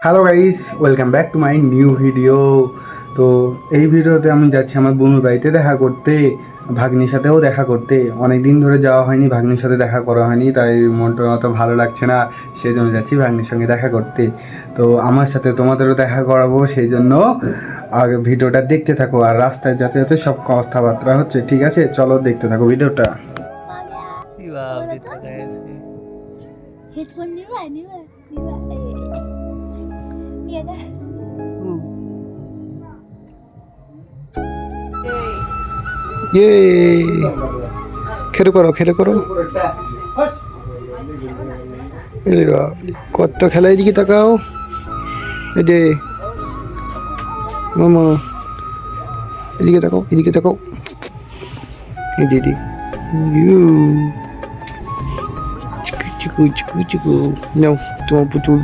Hello guys welcome back to my new video তো এই ভিডিওতে আমি যাচ্ছি আমার বোনুর বাড়িতে দেখা করতে ভাগ্নির সাথেও দেখা করতে। অনেক দিন ধরে যাওয়া হয়নি ভাগ্নির সাথে দেখা করা হয়নি তাই মনটা অত ভালো লাগছে না। সেই জন্য যাচ্ছি ভাগ্নির সঙ্গে দেখা করতে। তো আমার সাথে তোমাদেরও দেখা করাবো সেই জন্য আগে ভিডিওটা দেখতে থাকো। আর রাস্তায় যাতে যাতে সব কথাবার্তা হচ্ছে ঠিক আছে? চলো দেখতে থাকো ভিডিওটা। হেডফোন নিবা নিবা ইয়ে খেলে করো খেলে করো। কত খেলা এদিকে তাকাও। এই যে, মামা, এদিকে তাকাও এদিকে তাকাও। এই চিকু চিকু চিকু চিকু। নাও, তোমার পুতুল।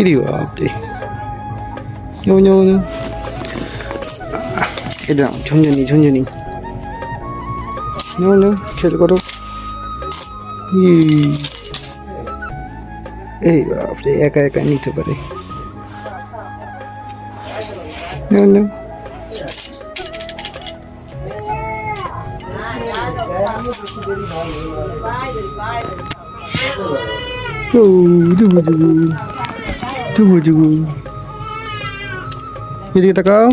ইরি বাপরে নাও নাও নাও এটা ঝুনঝুনি ঝুনঝুনি নাও নাও খেল করো। এই বাপরে একা একা নিতে পারে নাও ও জুবু জুবু জুবু জুবু এদিকে তাকাও।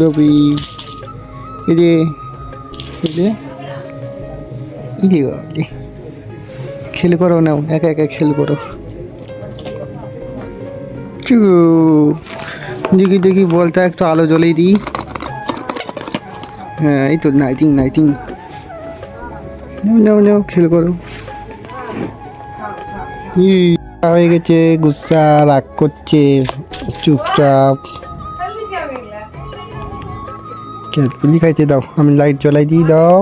রবি এই যে, এই বাবলি খেল করো নাও, একা একা খেল করো। চু দেখি দেখি, বলটা একটু আলো জ্বলেই দিই। হ্যাঁ এই তো নাইটিং নাইটিং নাও নাও নাও, খেল করো। হয়ে গেছে, গুসা, রাগ করছে, চুপচাপ। পুলি খাইতে দাও, আমি লাইট জ্বলাই দিই দাও।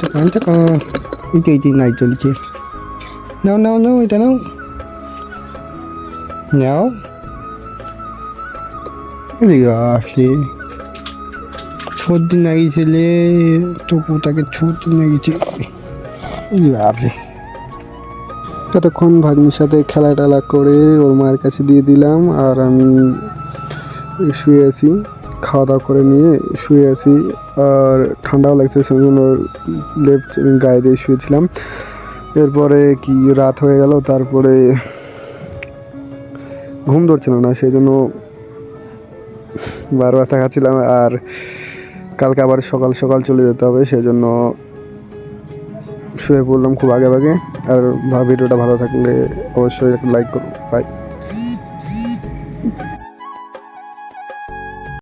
তখন তখন, এই তো এই তো লাইট জ্বলছে নাও নাও নাও, এটা নাও। নাও। আসলে ছোট দিন লাগিয়েছিলে টপু তাকে ছোট দিন এদিকে আসলে ততক্ষণ ভাগ্নির সাথে খেলা টেলা করে ওর মায়ের কাছে দিয়ে দিলাম আর আমি শুয়ে আছি খাওয়া দাওয়া করে নিয়ে শুয়ে আছি আর ঠান্ডাও লাগছে সেই জন্য লেফট গায়ে দিয়ে শুয়েছিলাম। এরপরে কি রাত হয়ে গেল, তারপরে ঘুম ধরছিল না সেই জন্য বারবার তাকাচ্ছিলাম আর কালকে আবার সকাল সকাল চলে যেতে হবে সেই জন্য শুয়ে পড়লাম খুব আগে আগে আর ভিডিওটা ভালো থাকলে অবশ্যই একটা লাইক করুন বাই